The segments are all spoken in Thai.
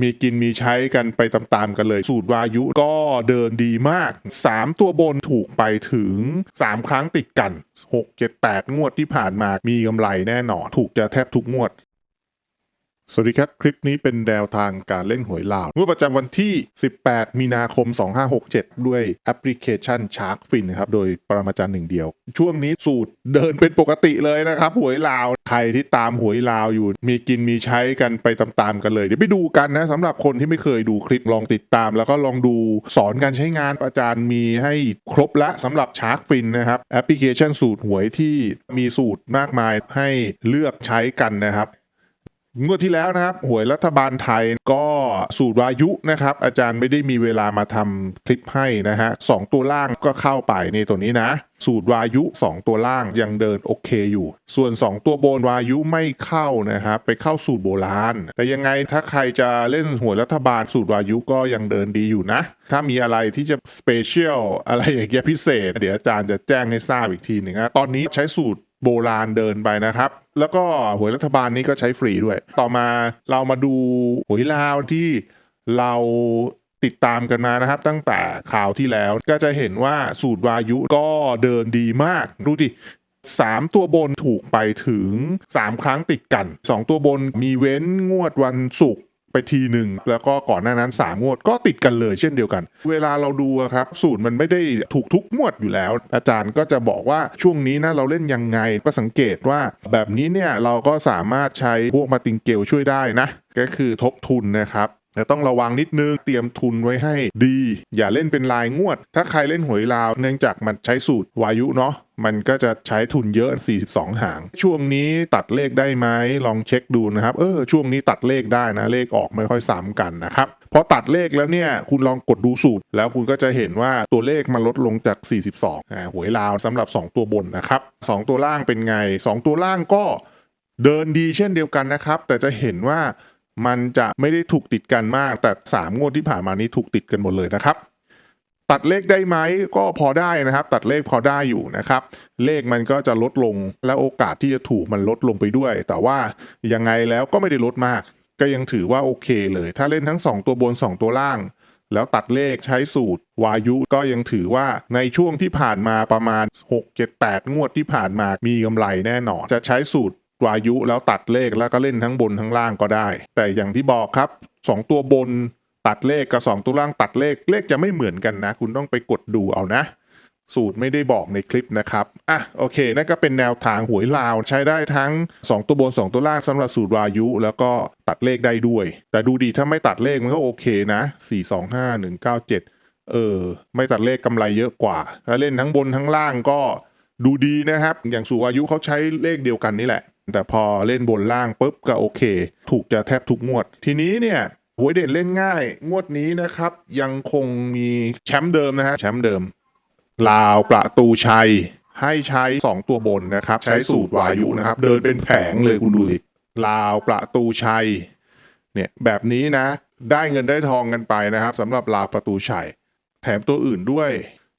มีกินมีใช้กันไปตามๆกันเลย สูตรวายุก็เดินดีมาก 3 ตัวบนถูกไปถึง 3 ครั้งติดกัน 6 7 8 งวดที่ผ่านมามีกำไรแน่นอน ถูกจะแทบทุกงวด สวัสดีครับ คลิปนี้เป็นแนวทางการเล่นหวยลาวงวดประจำวันที่ 18 มีนาคม 2567 ด้วยแอปพลิเคชัน Shark Fin นะครับ โดยปรมาจารย์หนึ่งเดียว ช่วงนี้สูตรเดินเป็นปกติเลยนะครับ หวยลาว ใครที่ตามหวยลาวอยู่ มีกินมีใช้กันไปตามๆกันเลย เดี๋ยวไปดูกันนะสำหรับคนที่ไม่เคยดูคลิปลองติดตาม แล้วก็ลองดูสอนการใช้งานอาจารย์มีให้ครบละสำหรับ Shark Fin นะครับแอปพลิเคชันสูตรหวยที่มีสูตรมากมายให้เลือกใช้กันนะครับ งวดที่แล้วนะครับหวยรัฐบาลไทยก็สูตรวายุนะครับ อาจารย์ไม่ได้มีเวลามาทำคลิปให้นะฮะสองตัวล่างก็เข้าไปในตัวนี้นะ สูตรวายุ 2 ตัวล่างยังเดินโอเคอยู่ ส่วน 2 ตัวบนวายุไม่เข้านะครับไปเข้าสูตรโบราณ แต่ยังไงถ้าใครจะเล่นหวยรัฐบาลสูตรวายุก็ยังเดินดีอยู่นะ ถ้ามีอะไรที่จะสเปเชียลอะไรอย่างเงี้ยพิเศษ เดี๋ยวอาจารย์จะแจ้งให้ทราบอีกทีหนึ่งนะตอนนี้ใช้สูตร โบราณเดินไปนะครับ แล้วก็หวยรัฐบาลนี้ก็ใช้ฟรีด้วย ต่อมาเรามาดูหวยลาวที่เราติดตามกันมานะครับ ตั้งแต่ข่าวที่แล้วก็จะเห็นว่าสูตรวายุก็เดินดีมาก ดูดิสามตัวบนถูกไปถึง 3 ครั้งติดกัน 2 ตัวบนมีเว้นงวดวันศุกร์ ไปทีหนึ่งแล้วก็ก่อนหน้านั้น 3 งวดก็ติดกันเลยเช่นเดียวกัน เวลาเราดูครับสูตรมันไม่ได้ถูกทุกงวดอยู่แล้ว อาจารย์ก็จะบอกว่าช่วงนี้นะเราเล่นยังไงก็สังเกตว่าแบบนี้เนี่ยเราก็สามารถใช้พวกมาติงเกลช่วยได้นะ ก็คือทบทุนนะครับ แต่ต้องระวังนิดนึงเตรียมทุนไว้ให้ดี อย่าเล่นเป็นลายงวด ถ้าใครเล่นหวยลาวเนื่องจากมันใช้สูตรวายุเนาะมันก็จะใช้ทุนเยอะ 42 หาง ช่วงนี้ตัดเลขได้ไหมลองเช็คดูนะครับ เออ ช่วงนี้ตัดเลขได้นะ เลขออกไม่ค่อยซ้ำกันนะครับพอตัดเลขแล้วเนี่ย คุณลองกดดูสูตร แล้วคุณก็จะเห็นว่าตัวเลขมันลดลงจาก 42อ่าหวยลาวสำหรับ 2 ตัวบนนะครับ 2 ตัวล่างเป็นไง 2 ตัวล่างก็เดินดีเช่นเดียวกันนะครับ แต่จะเห็นว่า มันจะไม่ได้ถูกติดกันมาก แต่ 3 งวดที่ผ่านมานี้ถูกติดกันหมดเลยนะครับตัดเลขได้ไหมก็พอได้นะครับ ตัดเลขพอได้อยู่นะครับ เลขมันก็จะลดลงและโอกาสที่จะถูกมันลดลงไปด้วย แต่ว่ายังไงแล้วก็ไม่ได้ลดมาก ก็ยังถือว่าโอเคเลย ถ้าเล่นทั้ง 2 ตัวบน 2 ตัวล่าง แล้วตัดเลขใช้สูตร วายุก็ยังถือว่าในช่วงที่ผ่านมาประมาณ 6 7 8 งวดที่ผ่านมามีกำไรแน่นอน จะใช้สูตร วายุแล้วตัดเลขแล้วก็เล่นทั้งบนทั้งล่างก็ได้ แต่อย่างที่บอกครับ 2 ตัวบนตัดเลขกับ 2 ตัวล่างตัดเลขเลขจะไม่เหมือนกันนะ คุณต้องไปกดดูเอานะ สูตรไม่ได้บอกในคลิปนะครับอะโอเคนั่นก็เป็นแนวทางหวยลาวใช้ได้ทั้ง 2 ตัวบน 2 ตัวล่างสำหรับสูตรวายุ แล้วก็ตัดเลขได้ด้วย แต่ดูดีถ้าไม่ตัดเลขมันก็โอเคนะ 4 2 5 1 9 7 เออ ไม่ตัดเลขกำไรเยอะกว่า ถ้าเล่นทั้งบนทั้งล่างก็ดูดีนะครับ อย่างสูตรวายุเขาใช้เลขเดียวกันนี่แหละ แต่พอเล่นบนล่างปุ๊บก็โอเค ถูกจะแทบทุกงวด ทีนี้เนี่ยหวยเด่นเล่นง่าย งวดนี้นะครับ ยังคงมีแชมป์เดิมนะฮะแชมป์เดิม ลาวประตูชัย ให้ใช้ 2 ตัวบนนะครับ ใช้สูตรวายุนะครับ เดินเป็นแผงเลยคุณดูสิลาวประตูชัย เนี่ยแบบนี้นะ ได้เงินได้ทองกันไปนะครับสำหรับลาวประตูชัย แถมตัวอื่นด้วย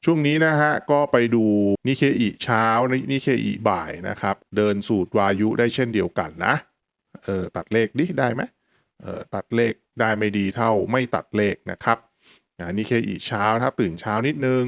ช่วงนี้นะฮะก็ไปดูนิเคอีเช้านิเคอีบ่ายนะครับ เดินสูตรวายุได้เช่นเดียวกันนะเออตัดเลขดิได้ไหมเออตัดเลขได้ไม่ดีเท่าไม่ตัดเลขนะครับอ่านิเคอีเช้านะครับตื่นเช้านิดนึง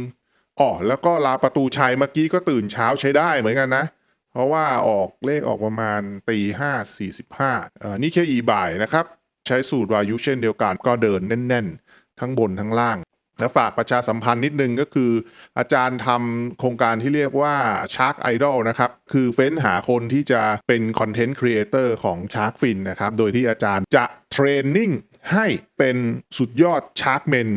อ๋อแล้วก็ลาประตูชัยเมื่อกี้ก็ตื่นเช้าใช้ได้เหมือนกันนะ เพราะว่าออกเลขออกประมาณตีห้าสี่สิบห้าเออนี่แค่อีบ่ายนะครับ ใช้สูตรวายุเช่นเดียวกันก็เดินแน่น ๆ ทั้งบนทั้งล่าง และฝากประชาสัมพันธ์นิดนึงก็คือ อาจารย์ทำโครงการที่เรียกว่า Shark Idol นะครับ คือเฟ้นหาคนที่จะเป็นคอนเทนต์ครีเอเตอร์ของ Shark Fin นะครับ โดยที่อาจารย์จะเทรนนิ่งให้เป็นสุดยอด Shark Men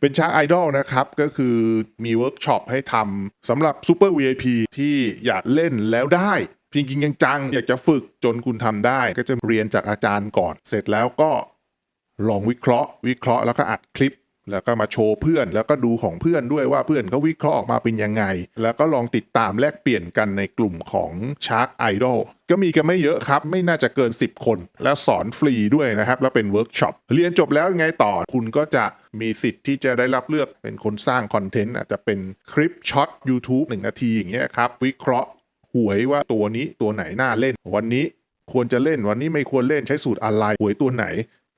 เป็น Shark Idol นะครับ ก็คือมีเวิร์กช็อปให้ทำสำหรับ Super VIP ที่อยากเล่นแล้วได้จริงๆจังๆอยากจะฝึกจนคุณทำได้ ก็จะเรียนจากอาจารย์ก่อน เสร็จแล้วก็ลองวิเคราะห์ วิเคราะห์แล้วก็อัดคลิป แล้วก็มาโชว์เพื่อนแล้วก็ดูของเพื่อนด้วยว่าเพื่อนเขาวิเคราะห์ออกมาเป็นยังไง แล้วก็ลองติดตามแลกเปลี่ยนกันในกลุ่มของ Shark Idol ก็มีกันไม่เยอะครับ ไม่น่าจะเกิน 10 คน แล้วสอนฟรีด้วยนะครับ แล้วเป็นเวิร์กช็อปเรียนจบแล้วยังไงต่อคุณก็จะมีสิทธิ์ที่จะได้รับเลือกเป็นคนสร้างคอนเทนต์อาจจะเป็นคลิปช็อต YouTube 1 นาทีอย่างเงี้ยครับวิเคราะห์หวยว่าตัวนี้ตัวไหนน่าเล่น วันนี้ควรจะเล่นวันนี้ไม่ควรเล่นใช้สูตรอะไรหวยตัวไหน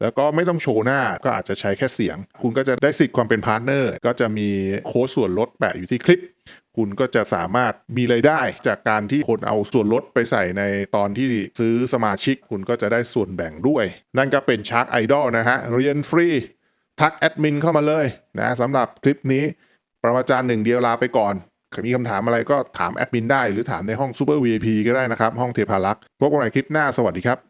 แล้วก็ไม่ต้องโชว์หน้าก็อาจจะใช้แค่เสียง คุณก็จะได้สิทธิ์ความเป็นพาร์ทเนอร์ ก็จะมีโค้ดส่วนลดแปะอยู่ที่คลิป คุณก็จะสามารถมีรายได้ จากการที่คนเอาส่วนลดไปใส่ในตอนที่ซื้อสมาชิก คุณก็จะได้ส่วนแบ่งด้วย นั่นก็เป็นชาร์กไอดอลนะฮะ เรียนฟรี ทักแอดมินเข้ามาเลยนะสำหรับคลิปนี้ ประมาจารย์หนึ่งเดียวลาไปก่อนมีคำถามอะไรก็ถามแอดมินได้หรือถามในห้อง Super VIP ก็ได้นะครับ ห้องเทพารักษ์พบกันใหม่คลิปหน้าสวัสดีครับ